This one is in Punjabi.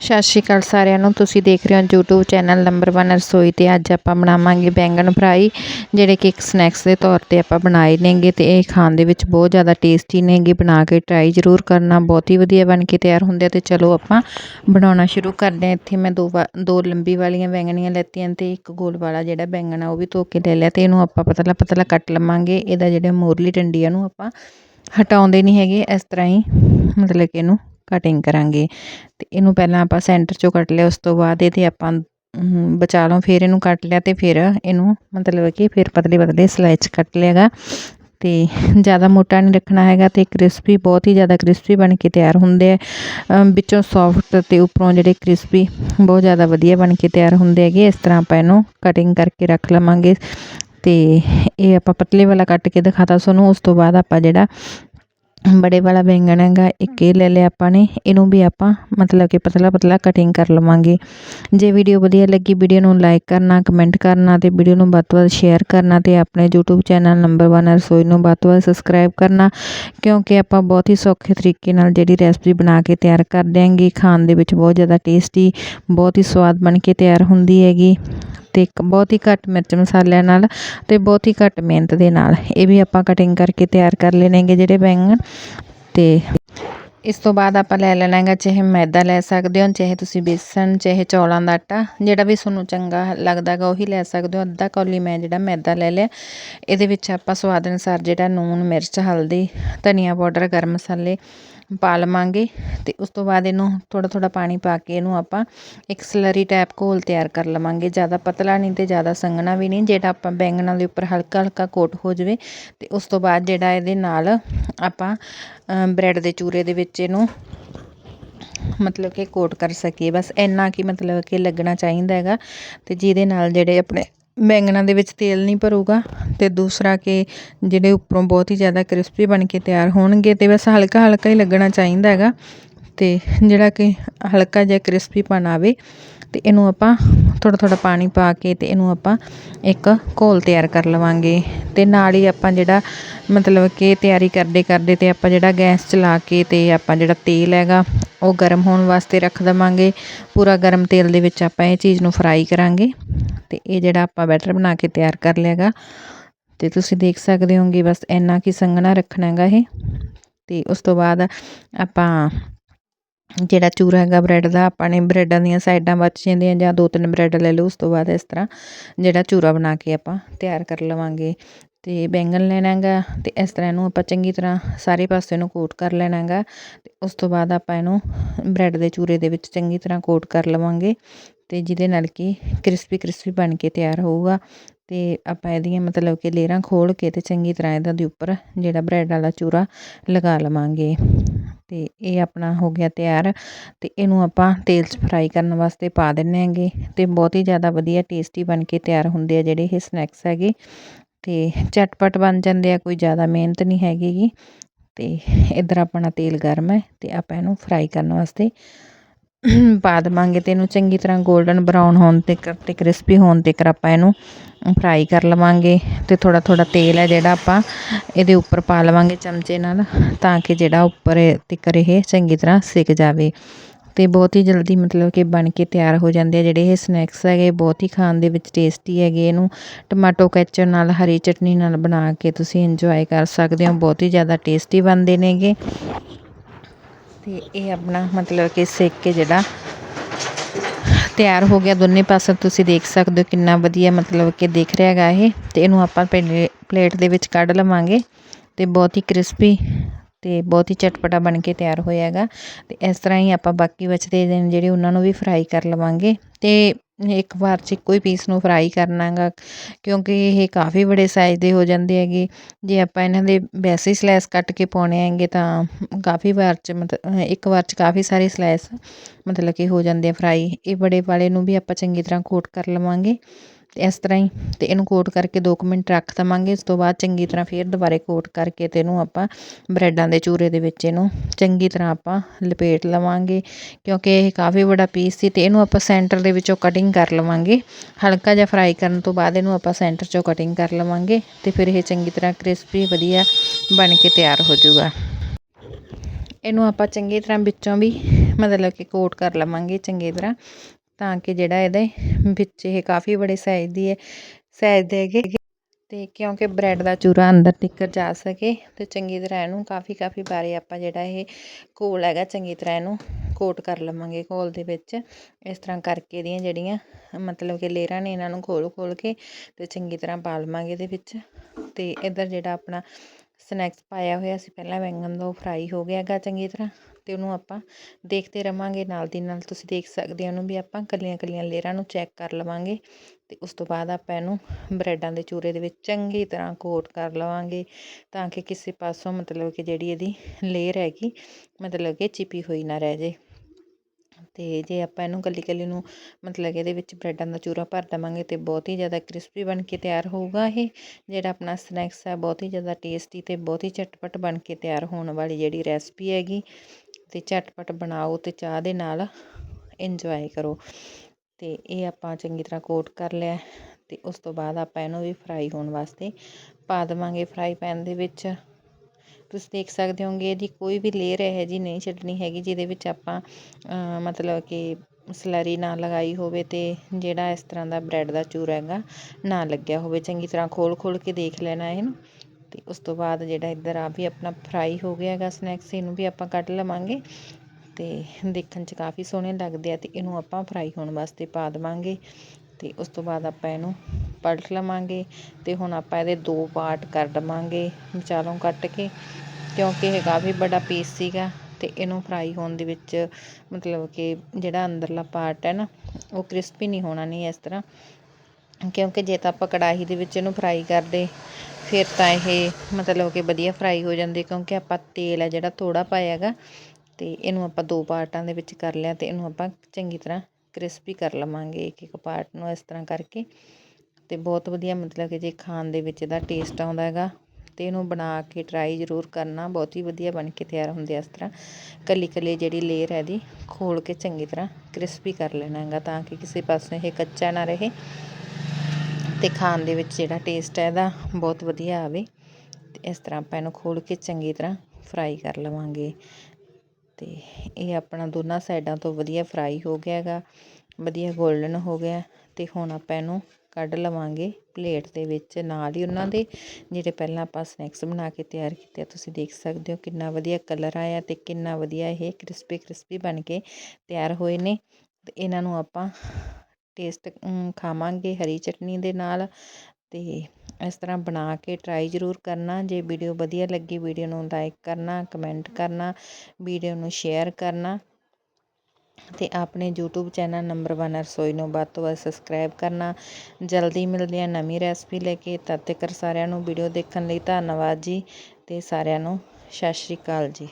ਸਤਿ ਸ਼੍ਰੀ ਅਕਾਲ ਸਾਰਿਆਂ ਨੂੰ। ਤੁਸੀਂ ਦੇਖ ਰਹੇ ਹੋ YouTube ਚੈਨਲ ਨੰਬਰ 1 ਰਸੋਈ ਤੇ ਅੱਜ ਆਪਾਂ ਬਣਾਵਾਂਗੇ ਬੈਂਗਣ ਫਰਾਈ, ਜਿਹੜੇ ਕਿ ਇੱਕ ਸਨੈਕਸ ਦੇ ਤੌਰ ਤੇ ਆਪਾਂ ਬਣਾਏ ਨੇਗੇ ਤੇ ਇਹ ਖਾਣ ਦੇ ਵਿੱਚ ਬਹੁਤ ਜ਼ਿਆਦਾ ਟੇਸਟੀ ਨੇਗੇ। ਬਣਾ ਕੇ ਟਰਾਈ ਜ਼ਰੂਰ ਕਰਨਾ, ਬਹੁਤ ਹੀ ਵਧੀਆ ਬਣ ਕੇ ਤਿਆਰ ਹੁੰਦੇ ਆ ਤੇ ਚਲੋ ਆਪਾਂ ਬਣਾਉਣਾ ਸ਼ੁਰੂ ਕਰਦੇ ਹਾਂ। ਇੱਥੇ ਮੈਂ ਦੋ ਵਾ- ਦੋ ਲੰਬੀ ਵਾਲੀਆਂ ਬੈਂਗਣੀਆਂ ਲੈਤੀਆਂ ਤੇ ਇੱਕ ਗੋਲ ਵਾਲਾ ਜਿਹੜਾ ਬੈਂਗਣ ਆ ਉਹ ਵੀ ਧੋ ਕੇ ਲੈ ਲਿਆ ਤੇ ਇਹਨੂੰ ਆਪਾਂ ਪਤਲਾ ਪਤਲਾ ਕੱਟ ਲਵਾਂਗੇ। ਇਹਦਾ ਜਿਹੜੇ ਮੋਰਲੀ ਡੰਡੀ ਆ ਨੂੰ ਆਪਾਂ ਹਟਾਉਂਦੇ ਨਹੀਂ ਹੈਗੇ, ਇਸ ਤਰ੍ਹਾਂ ਹੀ ਮਤਲਬ ਕਿ ਇਹਨੂੰ ਕਟਿੰਗ ਕਰਾਂਗੇ। ਤੇ ਇਹਨੂੰ ਪਹਿਲਾਂ ਆਪਾਂ ਸੈਂਟਰ ਚੋਂ ਕੱਟ ਲਿਆ ਉਸ ਤੋਂ ਬਾਅਦ ਇਹਦੇ ਆਪਾਂ ਅਮ, ਬਚਾ ਲਓ ਫਿਰ ਇਹਨੂੰ ਕੱਟ ਲਿਆ ਤੇ ਫਿਰ ਇਹਨੂੰ ਮਤਲਬ ਕਿ ਫਿਰ ਪਤਲੇ ਪਤਲੇ ਸਲਾਈਸ 'ਚ ਕੱਟ ਲਿਆਗਾ। ਤੇ ਜ਼ਿਆਦਾ ਮੋਟਾ ਨਹੀਂ ਰੱਖਣਾ ਹੈਗਾ ਤੇ ਕ੍ਰਿਸਪੀ ਬਹੁਤ ਹੀ ਜ਼ਿਆਦਾ ਕ੍ਰਿਸਪੀ ਬਣ ਕੇ ਤਿਆਰ ਹੁੰਦੇ ਆ। ਵਿੱਚੋਂ ਸੌਫਟ ਤੇ ਉੱਪਰੋਂ ਜਿਹੜੇ ਕ੍ਰਿਸਪੀ ਬਹੁਤ ਜ਼ਿਆਦਾ ਵਧੀਆ ਬਣ ਕੇ ਤਿਆਰ ਹੁੰਦੇ ਹੈਗੇ। ਇਸ ਤਰ੍ਹਾਂ ਆਪਾਂ ਇਹਨੂੰ ਕਟਿੰਗ ਕਰਕੇ ਰੱਖ ਲਵਾਂਗੇ। ਤੇ ਇਹ ਆਪਾਂ ਪਤਲੇ ਵਾਲਾ ਕੱਟ ਕੇ ਦਿਖਾਤਾ ਤੁਹਾਨੂੰ ਉਸ ਤੋਂ ਬਾਅਦ ਆਪਾਂ ਜਿਹੜਾ ਬੜੇ ਵਾਲਾ ਬੈਂਗਣ ਹੈਗਾ, ਇੱਕ ਇਹ ਲੈ ਲਿਆ ਆਪਾਂ ਨੇ, ਇਹਨੂੰ ਵੀ ਆਪਾਂ ਮਤਲਬ ਕਿ ਪਤਲਾ ਪਤਲਾ ਕਟਿੰਗ ਕਰ ਲਵਾਂਗੇ। ਜੇ ਵੀਡੀਓ ਵਧੀਆ ਲੱਗੀ ਵੀਡੀਓ ਨੂੰ ਲਾਈਕ ਕਰਨਾ ਕਮੈਂਟ ਕਰਨਾ ਤੇ ਵੀਡੀਓ ਨੂੰ ਵੱਧ ਤੋਂ ਵੱਧ ਸ਼ੇਅਰ ਕਰਨਾ ਤੇ ਆਪਣੇ YouTube ਚੈਨਲ ਨੰਬਰ 1 ਰਸੋਈ ਨੂੰ ਵੱਧ ਤੋਂ ਵੱਧ ਸਬਸਕ੍ਰਾਈਬ ਕਰਨਾ, ਕਿਉਂਕਿ ਆਪਾਂ ਬਹੁਤ ਹੀ ਸੌਖੇ ਤਰੀਕੇ ਨਾਲ ਜਿਹੜੀ ਰੈਸਪੀ ਬਣਾ ਕੇ ਤਿਆਰ ਕਰ ਦਿਆਂਗੇ, ਖਾਣ ਦੇ ਵਿੱਚ ਬਹੁਤ ਜ਼ਿਆਦਾ ਟੇਸਟੀ ਬਹੁਤ ਹੀ ਸਵਾਦ ਬਣ ਕੇ ਤਿਆਰ ਹੁੰਦੀ ਹੈਗੀ। ਅਤੇ ਇੱਕ ਬਹੁਤ ਹੀ ਘੱਟ ਮਿਰਚ ਮਸਾਲਿਆਂ ਨਾਲ ਅਤੇ ਬਹੁਤ ਹੀ ਘੱਟ ਮਿਹਨਤ ਦੇ ਨਾਲ। ਇਹ ਵੀ ਆਪਾਂ ਕਟਿੰਗ ਕਰਕੇ ਤਿਆਰ ਕਰ ਲੈਣੇ ਲੈਣਗੇ ਜਿਹੜੇ ਬੈਂਗਣ। ਅਤੇ ਇਸ ਤੋਂ ਬਾਅਦ ਆਪਾਂ ਲੈ ਲੈਣਾ ਹੈਗਾ ਚਾਹੇ ਮੈਦਾ ਲੈ ਸਕਦੇ ਹੋ, ਚਾਹੇ ਤੁਸੀਂ ਬੇਸਣ, ਚਾਹੇ ਚੌਲਾਂ ਦਾ ਆਟਾ, ਜਿਹੜਾ ਵੀ ਤੁਹਾਨੂੰ ਚੰਗਾ ਲੱਗਦਾ ਹੈਗਾ ਉਹੀ ਲੈ ਸਕਦੇ ਹੋ। ਅੱਧਾ ਕੌਲੀ ਮੈਂ ਜਿਹੜਾ ਮੈਦਾ ਲੈ ਲਿਆ। ਇਹਦੇ ਵਿੱਚ ਆਪਾਂ ਸਵਾਦ ਅਨੁਸਾਰ ਜਿਹੜਾ ਨੂਨ ਮਿਰਚ, ਹਲਦੀ, ਧਨੀਆ ਪਾਊਡਰ, ਗਰਮ ਮਸਾਲੇ ਪਾ ਲਵਾਂਗੇ ਅਤੇ ਉਸ ਤੋਂ ਬਾਅਦ ਇਹਨੂੰ ਥੋੜ੍ਹਾ ਥੋੜ੍ਹਾ ਪਾਣੀ ਪਾ ਕੇ ਇਹਨੂੰ ਆਪਾਂ ਇੱਕ ਸਲਰੀ ਟੈਪ ਘੋਲ ਤਿਆਰ ਕਰ ਲਵਾਂਗੇ। ਜ਼ਿਆਦਾ ਪਤਲਾ ਨਹੀਂ ਅਤੇ ਜ਼ਿਆਦਾ ਸੰਘਣਾ ਵੀ ਨਹੀਂ। ਜਿਹੜਾ ਆਪਾਂ ਬੈਂਗਣਾਂ ਦੇ ਉੱਪਰ ਹਲਕਾ ਹਲਕਾ ਕੋਟ ਹੋ ਜਾਵੇ ਅਤੇ ਉਸ ਤੋਂ ਬਾਅਦ ਜਿਹੜਾ ਇਹਦੇ ਨਾਲ ਆਪਾਂ ਬ੍ਰੈਡ ਦੇ ਚੂਰੇ ਦੇ ਵਿੱਚ ਇਹਨੂੰ ਮਤਲਬ ਕਿ ਕੋਟ ਕਰ ਸਕੀਏ। ਬਸ ਇੰਨਾ ਕਿ ਮਤਲਬ ਕਿ ਲੱਗਣਾ ਚਾਹੀਦਾ ਹੈਗਾ ਅਤੇ ਜਿਹਦੇ ਨਾਲ ਜਿਹੜੇ ਆਪਣੇ ਬੈਂਗਣਾ ਦੇ ਵਿੱਚ ਤੇਲ ਨਹੀਂ ਭਰੂਗਾ ਅਤੇ ਦੂਸਰਾ ਕਿ ਜਿਹੜੇ ਉੱਪਰੋਂ ਬਹੁਤ ਹੀ ਜ਼ਿਆਦਾ ਕ੍ਰਿਸਪੀ ਬਣ ਕੇ ਤਿਆਰ ਹੋਣਗੇ ਅਤੇ ਬਸ ਹਲਕਾ ਹਲਕਾ ਹੀ ਲੱਗਣਾ ਚਾਹੀਦਾ ਹੈਗਾ ਅਤੇ ਜਿਹੜਾ ਕਿ ਹਲਕਾ ਜਿਹਾ ਕ੍ਰਿਸਪੀਪਨ ਆਵੇ ਅਤੇ ਇਹਨੂੰ ਆਪਾਂ ਥੋੜ੍ਹਾ ਥੋੜ੍ਹਾ ਪਾਣੀ ਪਾ ਕੇ ਅਤੇ ਇਹਨੂੰ ਆਪਾਂ ਇੱਕ ਘੋਲ ਤਿਆਰ ਕਰ ਲਵਾਂਗੇ ਅਤੇ ਨਾਲ ਹੀ ਆਪਾਂ ਜਿਹੜਾ ਮਤਲਬ ਕਿ ਤਿਆਰੀ ਕਰਦੇ ਕਰਦੇ ਅਤੇ ਆਪਾਂ ਜਿਹੜਾ ਗੈਸ ਚਲਾ ਕੇ ਅਤੇ ਆਪਾਂ ਜਿਹੜਾ ਤੇਲ ਹੈਗਾ ਉਹ ਗਰਮ ਹੋਣ ਵਾਸਤੇ ਰੱਖ ਦੇਵਾਂਗੇ। ਪੂਰਾ ਗਰਮ ਤੇਲ ਦੇ ਵਿੱਚ ਆਪਾਂ ਇਹ ਚੀਜ਼ ਨੂੰ ਫਰਾਈ ਕਰਾਂਗੇ। ਤੇ ਇਹ ਜਿਹੜਾ ਆਪਾਂ ਬੈਟਰ ਬਣਾ ਕੇ ਤਿਆਰ ਕਰ ਲਿਆਗਾ ਤੇ ਤੁਸੀਂ ਦੇਖ ਸਕਦੇ ਹੋਗੇ ਬਸ ਇੰਨਾ ਕੀ ਸੰਘਣਾ ਰੱਖਣਾ ਹੈਗਾ ਇਹ। ਤੇ ਉਸ ਤੋਂ ਬਾਅਦ ਆਪਾਂ ਜਿਹੜਾ ਚੂਰਾ ਹੈਗਾ ਬ੍ਰੈਡ ਦਾ, ਆਪਾਂ ਨੇ ਬ੍ਰੈਡਾਂ ਦੀਆਂ ਸਾਈਡਾਂ ਬਚ ਜਾਂਦੀਆਂ ਜਾਂ ਦੋ ਤਿੰਨ ਬ੍ਰੈਡ ਲੈ ਲਓ, ਉਸ ਤੋਂ ਬਾਅਦ ਇਸ ਤਰ੍ਹਾਂ ਜਿਹੜਾ ਚੂਰਾ ਬਣਾ ਕੇ ਆਪਾਂ ਤਿਆਰ ਕਰ ਲਵਾਂਗੇ। ਤੇ ਬੈਂਗਣ ਲੈਣਾ ਹੈਗਾ ਤੇ ਇਸ ਤਰ੍ਹਾਂ ਇਹਨੂੰ ਆਪਾਂ ਚੰਗੀ ਤਰ੍ਹਾਂ ਸਾਰੇ ਪਾਸੇ ਨੂੰ ਕੋਟ ਕਰ ਲੈਣਾ ਹੈਗਾ। ਤੇ ਉਸ ਤੋਂ ਬਾਅਦ ਆਪਾਂ ਇਹਨੂੰ ਬ੍ਰੈਡ ਦੇ ਚੂਰੇ ਦੇ ਵਿੱਚ ਚੰਗੀ ਤਰ੍ਹਾਂ ਕੋਟ ਕਰ ਲਵਾਂਗੇ। ਅਤੇ ਜਿਹਦੇ ਨਾਲ ਕਿ ਕ੍ਰਿਸਪੀ ਕ੍ਰਿਸਪੀ ਬਣ ਕੇ ਤਿਆਰ ਹੋਊਗਾ ਅਤੇ ਆਪਾਂ ਇਹਦੀਆਂ ਮਤਲਬ ਕਿ ਲੇਅਰਾਂ ਖੋਲ੍ਹ ਕੇ ਅਤੇ ਚੰਗੀ ਤਰ੍ਹਾਂ ਇਹਦਾ ਦੇ ਉੱਪਰ ਜਿਹੜਾ ਬ੍ਰੈਡ ਵਾਲਾ ਚੂਰਾ ਲਗਾ ਲਵਾਂਗੇ। ਅਤੇ ਇਹ ਆਪਣਾ ਹੋ ਗਿਆ ਤਿਆਰ ਅਤੇ ਇਹਨੂੰ ਆਪਾਂ ਤੇਲ 'ਚ ਫਰਾਈ ਕਰਨ ਵਾਸਤੇ ਪਾ ਦਿੰਦੇ ਆਂਗੇ ਅਤੇ ਬਹੁਤ ਹੀ ਜ਼ਿਆਦਾ ਵਧੀਆ ਟੇਸਟੀ ਬਣ ਕੇ ਤਿਆਰ ਹੁੰਦੇ ਆ ਜਿਹੜੇ ਇਹ ਸਨੈਕਸ ਹੈਗੇ। ਅਤੇ ਝਟਪਟ ਬਣ ਜਾਂਦੇ ਆ, ਕੋਈ ਜ਼ਿਆਦਾ ਮਿਹਨਤ ਨਹੀਂ ਹੈਗੀ ਗੀ। ਤੇ ਇਧਰ ਆਪਣਾ ਤੇਲ ਗਰਮ ਹੈ ਅਤੇ ਆਪਾਂ ਇਹਨੂੰ ਫਰਾਈ ਕਰਨ ਵਾਸਤੇ ਪਾ ਦੇਵਾਂਗੇ ਅਤੇ ਇਹਨੂੰ ਚੰਗੀ ਤਰ੍ਹਾਂ ਗੋਲਡਨ ਬਰਾਊਨ ਹੋਣ ਤੇ ਅਤੇ ਕ੍ਰਿਸਪੀ ਹੋਣ ਤੇ ਆਪਾਂ ਇਹਨੂੰ ਫਰਾਈ ਕਰ ਲਵਾਂਗੇ ਅਤੇ ਥੋੜ੍ਹਾ ਥੋੜ੍ਹਾ ਤੇਲ ਹੈ ਜਿਹੜਾ ਆਪਾਂ ਇਹਦੇ ਉੱਪਰ ਪਾ ਲਵਾਂਗੇ ਚਮਚੇ ਨਾਲ ਤਾਂ ਕਿ ਜਿਹੜਾ ਉੱਪਰ ਤਿੱਕਰ ਇਹ ਚੰਗੀ ਤਰ੍ਹਾਂ ਸਿੱਕ ਜਾਵੇ। ਅਤੇ ਬਹੁਤ ਹੀ ਜਲਦੀ ਮਤਲਬ ਕਿ ਬਣ ਕੇ ਤਿਆਰ ਹੋ ਜਾਂਦੇ ਆ ਜਿਹੜੇ ਇਹ ਸਨੈਕਸ ਹੈਗੇ, ਬਹੁਤ ਹੀ ਖਾਣ ਦੇ ਵਿੱਚ ਟੇਸਟੀ ਹੈਗੇ ਇਹਨੂੰ। ਟਮਾਟੋ ਕੈਚਪ ਨਾਲ, ਹਰੀ ਚਟਨੀ ਨਾਲ ਬਣਾ ਕੇ ਤੁਸੀਂ ਇੰਜੋਏ ਕਰ ਸਕਦੇ ਹੋ, ਬਹੁਤ ਹੀ ਜ਼ਿਆਦਾ ਟੇਸਟੀ ਬਣਦੇ ਨੇਗੇ। ਤੇ ਇਹ ਆਪਣਾ ਮਤਲਬ ਕਿ ਸੇਕ ਕੇ ਜਿਹੜਾ ਤਿਆਰ ਹੋ ਗਿਆ ਦੋਨੇ ਪਾਸੇ, ਤੁਸੀਂ ਦੇਖ ਸਕਦੇ ਹੋ ਕਿੰਨਾ ਵਧੀਆ ਮਤਲਬ ਕਿ ਦਿਖ ਰਿਹਾ ਹੈਗਾ ਇਹ। ਤੇ ਇਹਨੂੰ ਆਪਾਂ ਪਲੇਟ ਦੇ ਵਿੱਚ ਕੱਢ ਲਵਾਂਗੇ ਤੇ ਬਹੁਤ ਹੀ ਕ੍ਰਿਸਪੀ ਤੇ ਬਹੁਤ ਹੀ ਚਟਪਟਾ ਬਣ ਕੇ ਤਿਆਰ ਹੋਇਆ ਹੈਗਾ। ਤੇ ਇਸ ਤਰ੍ਹਾਂ ਹੀ ਆਪਾਂ ਬਾਕੀ ਬਚਦੇ ਦਿਨ ਜਿਹੜੇ ਉਹਨਾਂ ਨੂੰ ਵੀ ਫਰਾਈ ਕਰ ਲਵਾਂਗੇ। ਤੇ ਇੱਕ ਵਾਰ 'ਚ ਇੱਕੋ ਹੀ ਪੀਸ ਨੂੰ ਫਰਾਈ ਕਰਨਾ ਗਾ, ਕਿਉਂਕਿ ਇਹ ਕਾਫੀ ਬੜੇ ਸਾਈਜ਼ ਦੇ ਹੋ ਜਾਂਦੇ ਹੈਗੇ। ਜੇ ਆਪਾਂ ਇਹਨਾਂ ਦੇ ਵੈਸੇ ਸਲੈਸ ਕੱਟ ਕੇ ਪਾਉਣੇ ਹੈਗੇ ਤਾਂ ਕਾਫੀ ਵਾਰ 'ਚ ਮਤਲਬ ਇੱਕ ਵਾਰ 'ਚ ਕਾਫੀ ਸਾਰੇ ਸਲੈਸ ਮਤਲਬ ਕਿ ਹੋ ਜਾਂਦੇ ਆ ਫਰਾਈ ਇਹ ਬੜੇ ਵਾਲੇ ਨੂੰ ਵੀ ਆਪਾਂ ਚੰਗੀ ਤਰ੍ਹਾਂ ਕੋਟ ਕਰ ਲਵਾਂਗੇ। ਇਸ ਤਰ੍ਹਾਂ ਹੀ ਅਤੇ ਇਹਨੂੰ ਕੋਟ ਕਰਕੇ ਦੋ ਕੁ ਮਿੰਟ ਰੱਖ ਦੇਵਾਂਗੇ, ਇਸ ਤੋਂ ਬਾਅਦ ਚੰਗੀ ਤਰ੍ਹਾਂ ਫਿਰ ਦੁਬਾਰੇ ਕੋਟ ਕਰਕੇ ਅਤੇ ਇਹਨੂੰ ਆਪਾਂ ਬ੍ਰੈਡਾਂ ਦੇ ਚੂਰੇ ਦੇ ਵਿੱਚ ਇਹਨੂੰ ਚੰਗੀ ਤਰ੍ਹਾਂ ਆਪਾਂ ਲਪੇਟ ਲਵਾਂਗੇ, ਕਿਉਂਕਿ ਇਹ ਕਾਫੀ ਵੱਡਾ ਪੀਸ ਸੀ ਅਤੇ ਇਹਨੂੰ ਆਪਾਂ ਸੈਂਟਰ ਦੇ ਵਿੱਚੋਂ ਕਟਿੰਗ ਕਰ ਲਵਾਂਗੇ। ਹਲਕਾ ਜਿਹਾ ਫਰਾਈ ਕਰਨ ਤੋਂ ਬਾਅਦ ਇਹਨੂੰ ਆਪਾਂ ਸੈਂਟਰ 'ਚੋਂ ਕਟਿੰਗ ਕਰ ਲਵਾਂਗੇ ਅਤੇ ਫਿਰ ਇਹ ਚੰਗੀ ਤਰ੍ਹਾਂ ਕ੍ਰਿਸਪੀ ਵਧੀਆ ਬਣ ਕੇ ਤਿਆਰ ਹੋ ਜਾਊਗਾ। ਇਹਨੂੰ ਆਪਾਂ ਚੰਗੀ ਤਰ੍ਹਾਂ ਵਿੱਚੋਂ ਵੀ ਮਤਲਬ ਕਿ ਕੋਟ ਕਰ ਲਵਾਂਗੇ ਚੰਗੀ ਤਰ੍ਹਾਂ। ਤਾਂ ਕਿ ਜਿਹੜਾ ਇਹਦੇ ਵਿੱਚ ਇਹ ਕਾਫੀ ਬੜੇ ਸਾਈਜ਼ ਦੀ ਹੈ ਸਾਈਜ਼ ਦੇ ਹੈਗੇ ਤੇ ਕਿਉਂਕਿ ਬ੍ਰੈਡ ਦਾ ਚੂਰਾ ਅੰਦਰ ਤੱਕ ਜਾ ਸਕੇ, ਤੇ ਚੰਗੀ ਤਰ੍ਹਾਂ ਇਹਨੂੰ ਕਾਫੀ ਕਾਫੀ ਬਾਰੇ ਆਪਾਂ ਜਿਹੜਾ ਇਹ ਘੋਲ ਹੈਗਾ, ਚੰਗੀ ਤਰ੍ਹਾਂ ਇਹਨੂੰ ਕੋਟ ਕਰ ਲਵਾਂਗੇ ਘੋਲ ਦੇ ਵਿੱਚ। ਇਸ ਤਰ੍ਹਾਂ ਕਰਕੇ ਇਹਦੀਆਂ ਜਿਹੜੀਆਂ, ਮਤਲਬ ਕਿ ਲੇਅਰਾਂ ਨੇ ਇਹਨਾਂ ਨੂੰ ਖੋਲ ਖੋਲ ਕੇ ਤੇ ਚੰਗੀ ਤਰ੍ਹਾਂ ਪਾ ਲਵਾਂਗੇ ਇਹਦੇ ਵਿੱਚ। ਤੇ ਇੱਧਰ ਜਿਹੜਾ ਆਪਣਾ ਸਨੈਕਸ ਪਾਇਆ ਹੋਇਆ ਸੀ, ਪਹਿਲਾਂ ਬੈਂਗਣ ਦਾ ਉਹ ਫਰਾਈ ਹੋ ਗਿਆ ਹੈਗਾ ਚੰਗੀ ਤਰ੍ਹਾਂ ਅਤੇ ਉਹਨੂੰ ਆਪਾਂ ਦੇਖਦੇ ਰਵਾਂਗੇ, ਨਾਲ ਦੀ ਨਾਲ ਤੁਸੀਂ ਦੇਖ ਸਕਦੇ ਹੋ ਉਹਨੂੰ ਵੀ ਆਪਾਂ ਕੱਲੀਆਂ ਕੱਲੀਆਂ ਲੇਅਰਾਂ ਨੂੰ ਚੈੱਕ ਕਰ ਲਵਾਂਗੇ ਅਤੇ ਉਸ ਤੋਂ ਬਾਅਦ ਆਪਾਂ ਇਹਨੂੰ ਬ੍ਰੈਡਾਂ ਦੇ ਚੂਰੇ ਦੇ ਵਿੱਚ ਚੰਗੀ ਤਰ੍ਹਾਂ ਕੋਟ ਕਰ ਲਵਾਂਗੇ, ਤਾਂ ਕਿ ਕਿਸੇ ਪਾਸੋਂ ਮਤਲਬ ਕਿ ਜਿਹੜੀ ਇਹਦੀ ਲੇਅਰ ਹੈਗੀ, ਮਤਲਬ ਕਿ ਚਿਪੀ ਹੋਈ ਨਾ ਰਹਿ ਜੇ ਅਤੇ ਜੇ ਆਪਾਂ ਇਹਨੂੰ ਇਕੱਲੀ ਇਕੱਲੀ ਨੂੰ ਮਤਲਬ ਇਹਦੇ ਵਿੱਚ ਬ੍ਰੈਡਾਂ ਦਾ ਚੂਰਾ ਭਰ ਦੇਵਾਂਗੇ ਤੇ ਬਹੁਤ ਹੀ ਜ਼ਿਆਦਾ ਕ੍ਰਿਸਪੀ ਬਣ ਕੇ ਤਿਆਰ ਹੋਊਗਾ ਇਹ, ਜਿਹੜਾ ਆਪਣਾ ਸਨੈਕਸ ਹੈ ਬਹੁਤ ਹੀ ਜ਼ਿਆਦਾ ਟੇਸਟੀ ਤੇ ਬਹੁਤ ਹੀ ਚਟਪਟ ਬਣ ਕੇ ਤਿਆਰ ਹੋਣ ਵਾਲੀ ਜਿਹੜੀ ਰੈਸਪੀ ਹੈਗੀ, ਤੇ ਝਟਪਟ ਬਣਾਓ ਤੇ ਚਾਹ ਦੇ ਨਾਲ ਇੰਜੋਏ ਕਰੋ। ਤੇ ਇਹ ਆਪਾਂ ਚੰਗੀ ਤਰ੍ਹਾਂ ਕੋਟ ਕਰ ਲਿਆ ਤੇ ਉਸ ਤੋਂ ਬਾਅਦ ਆਪਾਂ ਇਹਨੂੰ ਵੀ ਫਰਾਈ ਹੋਣ ਵਾਸਤੇ ਪਾ ਦੇਵਾਂਗੇ ਫਰਾਈ ਪੈਨ ਦੇ ਵਿੱਚ। ਤੁਸੀਂ ਦੇਖ ਸਕਦੇ ਹੋਗੇ ਇਹਦੀ ਕੋਈ ਵੀ ਲੇਅਰ ਇਹੋ ਜਿਹੀ ਨਹੀਂ ਛੱਡਣੀ ਹੈਗੀ ਜਿਹਦੇ ਵਿੱਚ ਆਪਾਂ ਮਤਲਬ ਕਿ ਸਲੈਰੀ ਨਾ ਲਗਾਈ ਹੋਵੇ ਤੇ ਜਿਹੜਾ ਇਸ ਤਰ੍ਹਾਂ ਦਾ ਬ੍ਰੈਡ ਦਾ ਚੂਰ ਹੈਗਾ ਨਾ ਲੱਗਿਆ ਹੋਵੇ। ਚੰਗੀ ਤਰ੍ਹਾਂ ਖੋਲ ਖੋਲ ਕੇ ਦੇਖ ਲੈਣਾ ਇਹਨੂੰ ਤੇ ਉਸ ਤੋਂ ਬਾਅਦ ਜਿਹੜਾ ਇੱਧਰ ਆ ਵੀ ਆਪਣਾ ਫਰਾਈ ਹੋ ਗਿਆ ਹੈਗਾ ਸਨੈਕਸ, ਇਹਨੂੰ ਵੀ ਆਪਾਂ ਕੱਢ ਲਵਾਂਗੇ। ਤੇ ਦੇਖਣ 'ਚ ਕਾਫੀ ਸੋਹਣੇ ਲੱਗਦੇ ਆ ਤੇ ਇਹਨੂੰ ਆਪਾਂ ਫਰਾਈ ਹੋਣ ਵਾਸਤੇ ਪਾ ਦੇਵਾਂਗੇ। ਅਤੇ ਉਸ ਤੋਂ ਬਾਅਦ ਆਪਾਂ ਇਹਨੂੰ ਪਲਟ ਲਵਾਂਗੇ ਅਤੇ ਹੁਣ ਆਪਾਂ ਇਹਦੇ ਦੋ ਪਾਰਟ ਕਰ ਦੇਵਾਂਗੇ ਵਿਚਾਲੋਂ ਕੱਟ ਕੇ, ਕਿਉਂਕਿ ਇਹ ਕਾਫੀ ਵੱਡਾ ਪੀਸ ਸੀਗਾ ਅਤੇ ਇਹਨੂੰ ਫਰਾਈ ਹੋਣ ਦੇ ਵਿੱਚ ਮਤਲਬ ਕਿ ਜਿਹੜਾ ਅੰਦਰਲਾ ਪਾਰਟ ਹੈ ਨਾ, ਉਹ ਕ੍ਰਿਸਪੀ ਨਹੀਂ ਹੋਣਾ ਨਹੀਂ ਇਸ ਤਰ੍ਹਾਂ, ਕਿਉਂਕਿ ਜੇ ਤਾਂ ਆਪਾਂ ਕੜਾਹੀ ਦੇ ਵਿੱਚ ਇਹਨੂੰ ਫਰਾਈ ਕਰਦੇ, ਫਿਰ ਤਾਂ ਇਹ ਮਤਲਬ ਕਿ ਵਧੀਆ ਫਰਾਈ ਹੋ ਜਾਂਦੇ, ਕਿਉਂਕਿ ਆਪਾਂ ਤੇਲ ਹੈ ਜਿਹੜਾ ਥੋੜਾ ਪਾਇਆ ਹੈਗਾ, ਤੇ ਇਹਨੂੰ ਆਪਾਂ ਦੋ ਪਾਰਟਾਂ ਦੇ ਵਿੱਚ ਕਰ ਲਿਆ ਤੇ ਇਹਨੂੰ ਆਪਾਂ ਚੰਗੀ ਤਰ੍ਹਾਂ ਕ੍ਰਿਸਪੀ ਕਰ ਲਵਾਂਗੇ ਇੱਕ ਇੱਕ ਪਾਰਟ ਨੂੰ ਇਸ ਤਰ੍ਹਾਂ ਕਰਕੇ। ਤੇ ਬਹੁਤ ਵਧੀਆ ਮਤਲਬ ਕਿ ਜੇ ਖਾਣ ਦੇ ਵਿੱਚ ਇਹਦਾ ਟੇਸਟ ਆਉਂਦਾ ਹੈਗਾ, ਤੇ ਇਹਨੂੰ ਬਣਾ ਕੇ ਟਰਾਈ ਜ਼ਰੂਰ ਕਰਨਾ। ਬਹੁਤ ਹੀ ਵਧੀਆ ਬਣ ਕੇ ਤਿਆਰ ਹੁੰਦੇ ਇਸ ਤਰ੍ਹਾਂ। ਕੱਲੀ ਕੱਲੀ ਜਿਹੜੀ ਲੇਅਰ ਹੈ ਦੀ ਖੋਲ ਕੇ ਚੰਗੀ ਤਰ੍ਹਾਂ ਕ੍ਰਿਸਪੀ ਕਰ ਲੈਣਾ ਹੈਗਾ ਤਾਂ ਕਿ ਕਿਸੇ ਪਾਸੇ ਇਹ ਕੱਚਾ ਨਾ ਰਹੇ। ਤੇ ਖਾਣ ਦੇ ਵਿੱਚ ਜਿਹੜਾ ਟੇਸਟ ਹੈ ਇਹਦਾ ਬਹੁਤ ਵਧੀਆ ਆਵੇ। ਤੇ ਇਸ ਤਰ੍ਹਾਂ ਆਪਾਂ ਇਹਨੂੰ ਖੋਲ ਕੇ ਚੰਗੀ ਤਰ੍ਹਾਂ ਫਰਾਈ ਕਰ ਲਵਾਂਗੇ। ਤੇ ਇਹ ਆਪਣਾ ਦੋਨਾਂ ਸਾਈਡਾਂ ਤੋਂ ਵਧੀਆ ਫਰਾਈ ਹੋ ਗਿਆ ਹੈਗਾ, ਵਧੀਆ ਗੋਲਡਨ ਹੋ ਗਿਆ ਅਤੇ ਹੁਣ ਆਪਾਂ ਇਹਨੂੰ ਕੱਢ ਲਵਾਂਗੇ ਪਲੇਟ ਦੇ ਵਿੱਚ ਨਾਲ ਹੀ ਉਹਨਾਂ ਦੇ, ਜਿਹੜੇ ਪਹਿਲਾਂ ਆਪਾਂ ਸਨੈਕਸ ਬਣਾ ਕੇ ਤਿਆਰ ਕੀਤੇ ਤੁਸੀਂ ਦੇਖ ਸਕਦੇ ਹੋ ਕਿੰਨਾ ਵਧੀਆ ਕਲਰ ਆਇਆ ਅਤੇ ਕਿੰਨਾ ਵਧੀਆ ਇਹ ਕ੍ਰਿਸਪੀ ਕ੍ਰਿਸਪੀ ਬਣ ਕੇ ਤਿਆਰ ਹੋਏ ਨੇ। ਅਤੇ ਇਹਨਾਂ ਨੂੰ ਆਪਾਂ ਟੇਸਟ ਖਾਵਾਂਗੇ ਹਰੀ ਚਟਨੀ ਦੇ ਨਾਲ ਤੇ ਇਸ ਤਰ੍ਹਾਂ ਬਣਾ ਕੇ ਟਰਾਈ ਜ਼ਰੂਰ ਕਰਨਾ। ਜੇ ਵੀਡੀਓ ਵਧੀਆ ਲੱਗੀ ਵੀਡੀਓ ਨੂੰ ਲਾਈਕ ਕਰਨਾ ਕਮੈਂਟ ਕਰਨਾ ਵੀਡੀਓ ਨੂੰ ਸ਼ੇਅਰ ਕਰਨਾ ਅਤੇ ਆਪਣੇ YouTube ਚੈਨਲ ਨੰਬਰ 1 ਰਸੋਈ ਨੂੰ ਵੱਧ ਤੋਂ ਵੱਧ ਸਬਸਕ੍ਰਾਈਬ ਕਰਨਾ। ਜਲਦੀ ਮਿਲਦੇ ਆ ਨਵੀਂ ਰੈਸਪੀ ਲੈ ਕੇ। ਤਦ ਤੱਕ ਸਾਰਿਆਂ ਨੂੰ ਵੀਡੀਓ ਦੇਖਣ ਲਈ ਧੰਨਵਾਦ ਜੀ ਅਤੇ ਸਾਰਿਆਂ ਨੂੰ ਸਤਿ ਸ਼੍ਰੀ ਅਕਾਲ ਜੀ।